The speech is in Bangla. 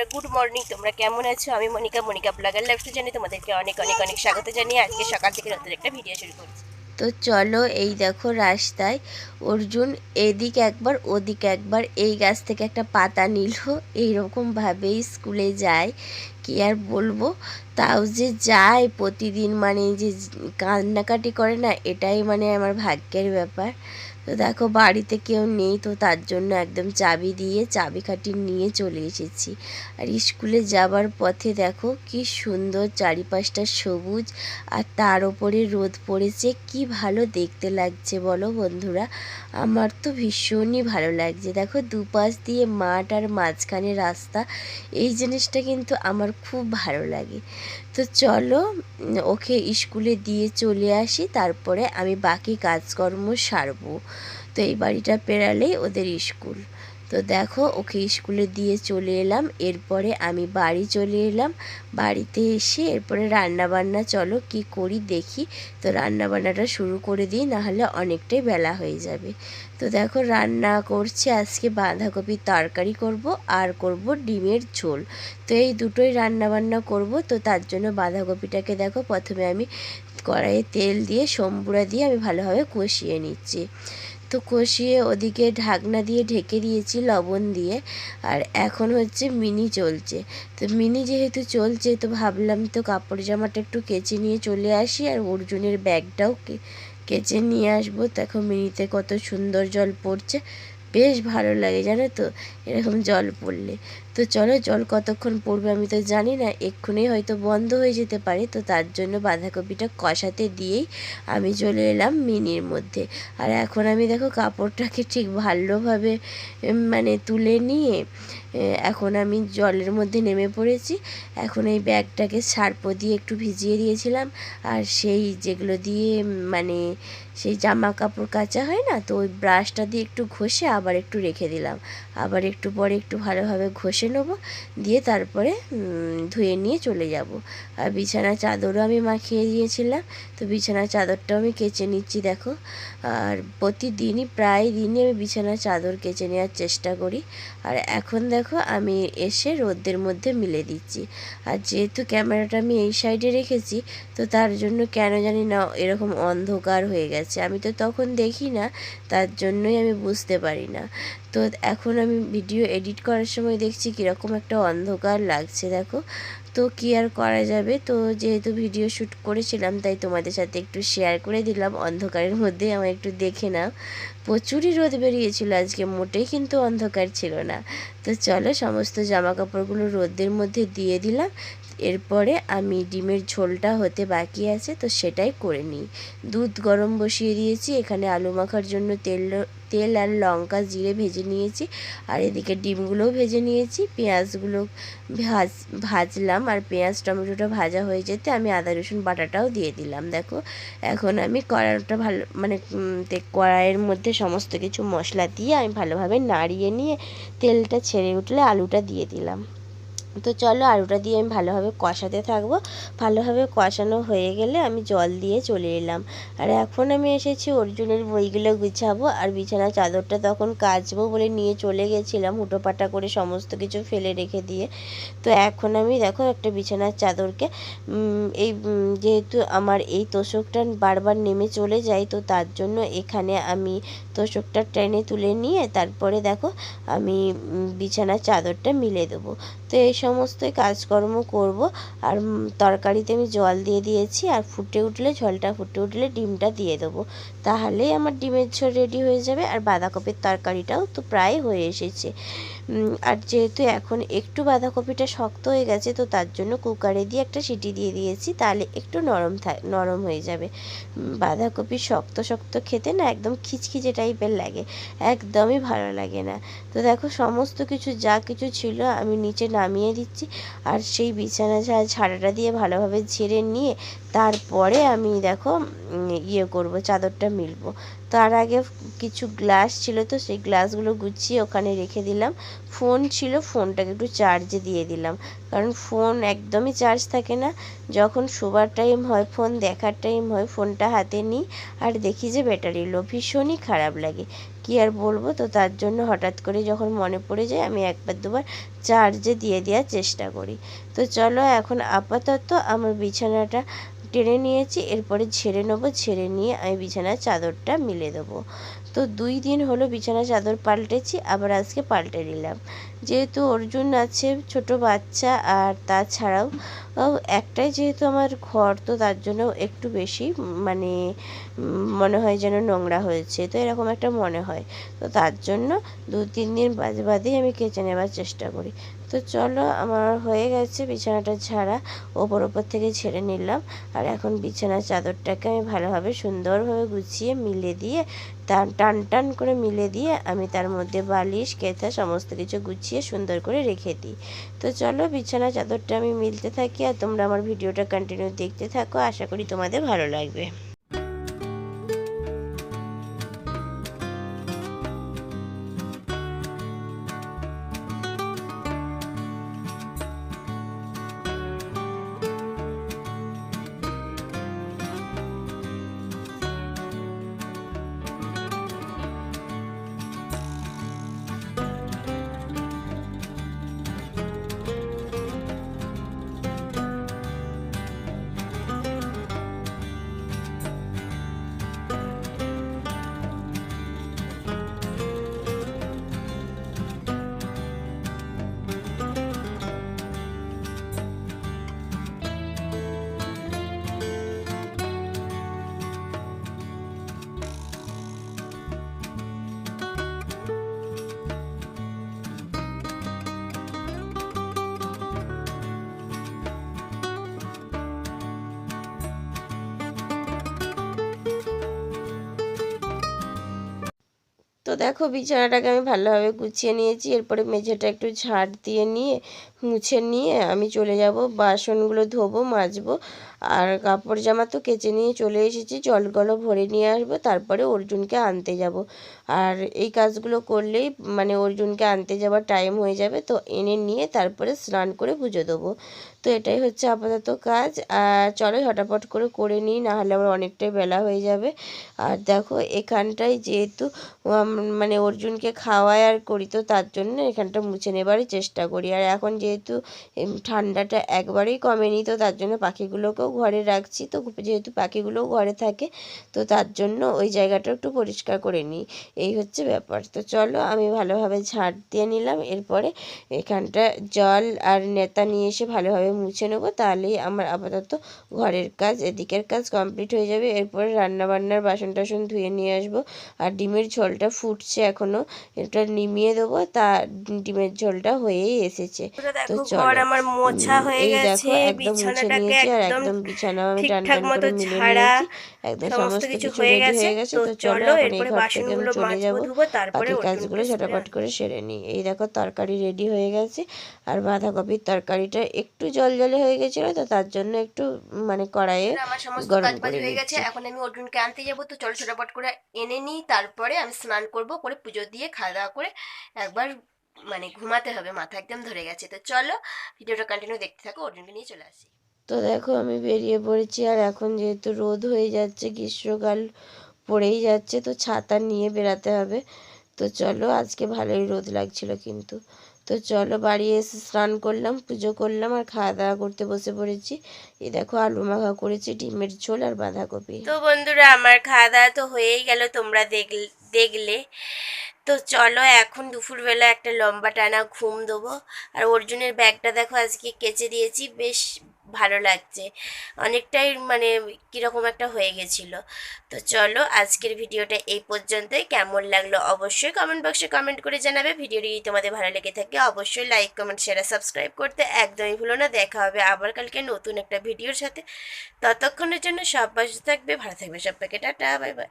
বন্ধুরা গুড মর্নিং তোমরা কেমন আছো? আমি মনিকা মনিকা ব্লগার লাইফস্টাইল জানি তোমাদেরকে অনেক অনেক অনেক স্বাগত জানিয়ে আজকে সকাল থেকে নতুন একটা ভিডিও শুরু করছি। তো চলো এই দেখো রাস্তায়, অর্জুন এদিক একবার, ওদিক একবার, এই গাছ থেকে একটা পাতা নিল। এইরকমভাবেই স্কুলে যায়। কি আর বলব? তাও যে যায় প্রতিদিন মানে যে কান্নাকাটি করে না, এটাই মানে আমার ভাগ্যের ব্যাপার। তো দেখো বাড়িতে কেউ নেই, তো তার জন্য একদম চাবি দিয়ে চাবিকাঠি নিয়ে চলে এসেছি। আর স্কুলে যাবার পথে দেখো কি সুন্দর চারিপাশটা সবুজ, আর তার ওপরে রোদ পড়েছে। কি ভালো দেখতে লাগছে বলো বন্ধুরা। আমার তো ভীষণই ভালো লাগছে। দেখো দুপাশ দিয়ে মাঠ আর মাঝখানে রাস্তা, এই জিনিসটা কিন্তু আমার খুব ভালো লাগে। তো চলো ওকে স্কুলে দিয়ে চলে আসি, তারপরে আমি বাকি কাজকর্ম সারবো। তো এই বাড়িটা পেরালেই ওদের স্কুল। তো দেখো, ওকে স্কুলে দিয়ে চলে এলাম। এরপরে আমি বাড়ি চলে এলাম। বাড়িতে এসে এরপরে রান্না বান্না চলো কি করি দেখি। তো রান্না বান্নাটা শুরু করে দিই, নাহলে অনেকটাই বেলা হয়ে যাবে। তো দেখো, রান্না করছি। আজকে বাঁধাকপির তরকারি করব আর করব ডিমের ঝোল। তো এই দুটোই রান্না বান্না করব। তো তার জন্য বাঁধাকপিটাকে দেখো, প্রথমে আমি কড়াইয়ে তেল দিয়ে, সম্বুরা দিয়ে আমি ভালোভাবে কষিয়ে নিচ্ছি। তো কষিয়ে ওদিকে ঢাকনা দিয়ে ঢেকে দিয়েছি লবণ দিয়ে। আর এখন হচ্ছে মিনি চলছে। তো মিনি যেহেতু চলছে, তো ভাবলাম তো কাপড় জামাটা একটু কেচে নিয়ে চলে আসি আর অর্জুনের ব্যাগটাও কেচে নিয়ে আসব। দেখো মিনিতে কত সুন্দর জল পড়ছে। বেশ ভালো লাগে জানো তো, এরকম জল পড়লে। তো চলো, জল কতক্ষণ পড়বে আমি তো জানি না, এক্ষুনি হয়তো বন্ধ হয়ে যেতে পারে, তো তার জন্য বাঁধাকপিটা কষাতে দিয়েই আমি চলে এলাম মিনির মধ্যে। আর এখন আমি দেখো কাপড়টাকে ঠিক ভালোভাবে মানে তুলে নিয়ে এখন আমি জলের মধ্যে নেমে পড়েছি। এখন এই ব্যাগটাকে সার্প দিয়ে একটু ভিজিয়ে দিয়েছিলাম, আর সেই যেগুলো দিয়ে মানে সেই জামা কাপড় কাচা হয় না, তো ওই ব্রাশটা দিয়ে একটু ঘষে আবার একটু রেখে দিলাম। আবার একটু পরে একটু ভালোভাবে ঘষে নেব, দিয়ে তারপরে ধুয়ে নিয়ে চলে যাব। আর বিছানার চাদরও আমি মাখিয়ে দিয়েছিলাম, তো বিছানার চাদরটাও আমি কেচে নিচ্ছি, দেখো। আর প্রতিদিনই, প্রায় দিনই আমি বিছানার চাদর কেচে নেওয়ার চেষ্টা করি। আর এখন দেখো, আমি এসে রোদ্রের মধ্যে মিলে দিচ্ছি। আর যেহেতু ক্যামেরাটা আমি এই সাইডে রেখেছি, তো তার জন্য কেন জানি না এরকম অন্ধকার হয়ে গেছে। আমি তো তখন দেখি না, তার জন্যই আমি বুঝতে পারি না। তো এখন আমি ভিডিও এডিট করার সময় দেখছি কীরকম একটা অন্ধকার লাগছে, দেখো। তো কি আর করা যাবে? তো যেহেতু ভিডিও শ্যুট করেছিলাম, তাই তোমাদের সাথে একটু শেয়ার করে দিলাম। অন্ধকারের মধ্যে আমার একটু দেখে নাও। প্রচুরই রোদ বেরিয়েছিল আজকে, মোটেই কিন্তু অন্ধকার ছিল না। তো চলো সমস্ত জামা কাপড়গুলো রোদের মধ্যে দিয়ে দিলাম। এরপরে আমি ডিমের ঝোলটা হতে বাকি আছে, তো সেটাই করে নিই। দুধ গরম বসিয়ে দিয়েছি, এখানে আলু মাখার জন্য তেল তেল আর লঙ্কা জিরে ভেজে নিয়েছি। আর এদিকে ডিমগুলোও ভেজে নিয়েছি। পেঁয়াজগুলো ভাজ, ভাজলাম। আর পেঁয়াজ টমেটোটা ভাজা হয়ে যেতে আমি আদা, রসুন, বাটাটাও দিয়ে দিলাম। দেখো, এখন আমি কড়াইটা ভালো মানে কড়াইয়ের মধ্যে সমস্ত কিছু মশলা দিয়ে আমি ভালোভাবে নাড়িয়ে নিয়ে তেলটা ছেড়ে উঠলে আলুটা দিয়ে দিলাম। তো চলো আলুটা দিয়ে আমি ভালোভাবে কষাতে থাকব। ভালোভাবে কষানো হয়ে গেলে আমি জল দিয়ে চলে এলাম। আর এখন আমি এসেছি অর্জুনের বইগুলো গুছাবো আর বিছানা চাদরটা তখন কাচবো বলে নিয়ে চলে গেছিলাম হুটোপাটা করে সমস্ত কিছু ফেলে রেখে দিয়ে। তো এখন আমি দেখো একটা বিছানার চাদরকে এই যেহেতু আমার এই তোষকটা বারবার নেমে চলে যায় তো তার জন্য এখানে আমি তোষকটা টেনে তুলে নিয়ে তারপরে দেখো আমি বিছানার চাদরটা মিলে দেবো। তো এই সমস্ত কাজকর্ম করব। আর তরকারিতে আমি জল দিয়ে দিয়েছি আর ফুটে উঠলে ঝোলটা, ফুটে উঠলে ডিমটা দিয়ে দেবো। তাহলেই আমার ডিমের ঝোল রেডি হয়ে যাবে আর বাঁধাকপির তরকারিটাও তো প্রায় হয়ে এসেছে। আর যেহেতু এখন একটু বাঁধাকপিটা শক্ত হয়ে গেছে, তো তার জন্য কুকারে দিয়ে একটা সিটি দিয়ে দিয়েছি, তাহলে একটু নরম নরম হয়ে যাবে। বাঁধাকপি শক্ত শক্ত খেতে না একদম খিচখিচে টাইপের লাগে। একদমই ভালো লাগে না। তো দেখো, সমস্ত কিছু যা কিছু ছিল আমি নিচে নামিয়ে দিচ্ছি। আর সেই বিছানা ঝাড়াটা দিয়ে ভালোভাবে ঝেড়ে নিয়ে তারপরে আমি দেখো ইয়ে করব, চাদরটা মিলবো। তার আগে কিছু গ্লাস ছিল তো, সেই গ্লাসগুলো গুছিয়ে ওখানে রেখে দিলাম। ফোন ছিল, ফোনটাকে একটু চার্জে দিয়ে দিলাম। কারণ ফোন একদমই চার্জ থাকে না। যখন শোবার টাইম হয়, ফোন দেখার টাইম হয়, ফোনটা হাতে নিই। আর দেখি যে ব্যাটারি লো, ভীষণই খারাপ লাগে। কি আর বলব? তো তার জন্য হঠাৎ করে যখন মনে পড়ে যায়, আমি একবার দুবার চার্জে দিয়ে দেওয়ার চেষ্টা করি। তো চলো এখন আপাতত আমার বিছানাটা টেনে নিয়েছি, এরপরে ছেড়ে নেব ছেড়ে নিয়ে আমি বিছানার চাদরটা মিলে দেবো। তো দুই দিন হলো বিছানা চাদর পাল্টেছি, আবার আজকে পাল্টে নিলাম। যেহেতু অর্জুন আছে, ছোট বাচ্চা আর তাছাড়াও একটাই যেহেতু আমার ঘর, তো তার জন্য একটু বেশি মানে মনে হয় যেন নোংরা হয়েছে, তো এরকম একটা মনে হয়। তো তার জন্য দু তিন দিন বাদে বাদেই আমি কেচে নেবার চেষ্টা করি। তো চলো, আমার হয়ে গেছে বিছানাটা ঝাড়া, ওপর ওপর থেকে ছেড়ে নিলাম। আর এখন বিছানার চাদরটাকে আমি ভালোভাবে সুন্দরভাবে গুছিয়ে, মিলে দিয়ে টান টান টান করে মিলে দিয়ে, আমি তার মধ্যে বালিশ, কেথা, সমস্ত কিছু গুছিয়ে সুন্দর করে রেখে দিই। তো চলো বিছানা চাদরটা আমি মিলতে থাকি, আর তোমরা আমার ভিডিওটা কন্টিনিউ দেখতে থাকো। আশা করি তোমাদের ভালো লাগবে। তো দেখো বিছানাটাকে আমি ভালোভাবে গুছিয়ে নিয়েছি, এরপরে মেঝেটা একটু ঝাড় দিয়ে নিয়ে, মুছে নিয়ে আমি চলে যাব, বাসনগুলো ধোবো, মাজবো, আর কাপড় জামা তো কেচে নিয়ে চলে এসেছি জলগুলো ভরে নিয়ে আসব, তারপরে অর্জুনকে আনতে যাব। আর এই কাজগুলো করলেই মানে অর্জুনকে আনতে যাওয়ার টাইম হয়ে যাবে, তো এনে নিয়ে তারপরে স্নান করে পুজো দেবো। তো এটাই হচ্ছে আপাতত কাজ। আর চলো ঝটাপট করে করে নিই, নাহলে আবার অনেকটাই বেলা হয়ে যাবে। আর দেখো এখানটায় যেহেতু মানে অর্জুনকে খাওয়াই আর করি তো তার জন্য এখানটা মুছে নেবারই চেষ্টা করি। আর এখন যেহেতু ঠান্ডাটা একবারেই কমেনি, তো তার জন্য পাখিগুলোকেও ঘরে রাখছি। তো যেহেতু পাখিগুলোও ঘরে থাকে, তো তার জন্য ওই জায়গাটা একটু পরিষ্কার করে নিই। এই হচ্ছে ব্যাপার। তো চলো আমি ভালোভাবে ঝাড় দিয়ে নিলাম। এরপরে এখানটা জল আর নেতা নিয়ে এসে ভালোভাবে মুছে নেব তাহলেই আমার আপাতত ঘরের কাজ এদিকের কাজ কমপ্লিট হয়ে যাবে। এরপর রান্না বান্নার বাসন টাসন ধুয়ে নিয়ে আসব। আর ডিমের ঝোলটা ফুটছে এখনও এটা নিমিয়ে দেবো। তা ডিমের ঝোলটা হয়েই এসেছে। তো চল। আমার মোছা হয়ে গেছে দেখো একদম মুছে নিয়েছি আর একদম বিছানা আমি টান করে মিলে নিয়েছি। একদম সমস্ত কিছু হয়ে গেছে তো চলো এরপরে বাসনগুলো চলে মাজবো ধুবো তারপরে কাজগুলো ঝটাপট করে সেরে নিই এই দেখো তরকারি রেডি হয়ে গেছে আর বাঁধাকপির তরকারিটা একটু জল জলে হয়ে গেছিল তো তার জন্য একটু মানে কড়াইয়ে গরম করে হয়ে গেছে এখন আমি অর্জুনকে আনতে যাব তো চলো ছোটাপট করে এনে নিই তারপরে আমি স্নান করব করে পুজো দিয়ে খাওয়া দাওয়া করে একবার মানে ঘুমাতে হবে মাথা একদম ধরে গেছে। তো চলো ভিডিওটা কন্টিনিউ দেখতে থাকো অর্জুনকে নিয়ে চলে আসি। তো দেখো আমি বেরিয়ে পড়েছি আর এখন যেহেতু রোদ হয়ে যাচ্ছে, গ্রীষ্মকাল পড়েই যাচ্ছে, তো ছাতা নিয়ে বেরাতে হবে। তো চলো আজকে ভালোই রোদ লাগছিল কিন্তু। তো চলো বাড়ি এসে স্নান করলাম, পুজো করলাম আর খাওয়া দাওয়া করতে বসে পড়েছি। এই দেখো আলু মাখা করেছি, ডিমের ঝোল আর বাঁধাকপি। তো বন্ধুরা, আমার খাওয়া দাওয়া তো হয়েই গেল তোমরা দেখলে দেখলে। তো চলো এখন দুপুরবেলা একটা লম্বা টানা ঘুম দেবো। আর অর্জুনের ব্যাগটা দেখো আজকে কেচে দিয়েছি, বেশ ভালো লাগছে। অনেকটাই মানে কীরকম একটা হয়ে গেছিল। তো চলো আজকের ভিডিওটা এই পর্যন্তই। কেমন লাগল অবশ্যই কমেন্ট বক্সে কমেন্ট করে জানাবে। ভিডিওটি যদি তোমাদের ভালো লেগে থাকে অবশ্যই লাইক কমেন্ট শেয়ার সাবস্ক্রাইব করতে একদমই ভুলো না। দেখা হবে আবার কালকে নতুন একটা ভিডিওর সাথে। ততক্ষণের জন্য সব পাশে থাকবে, ভালো থাকবে সবাইকে। Tata bye bye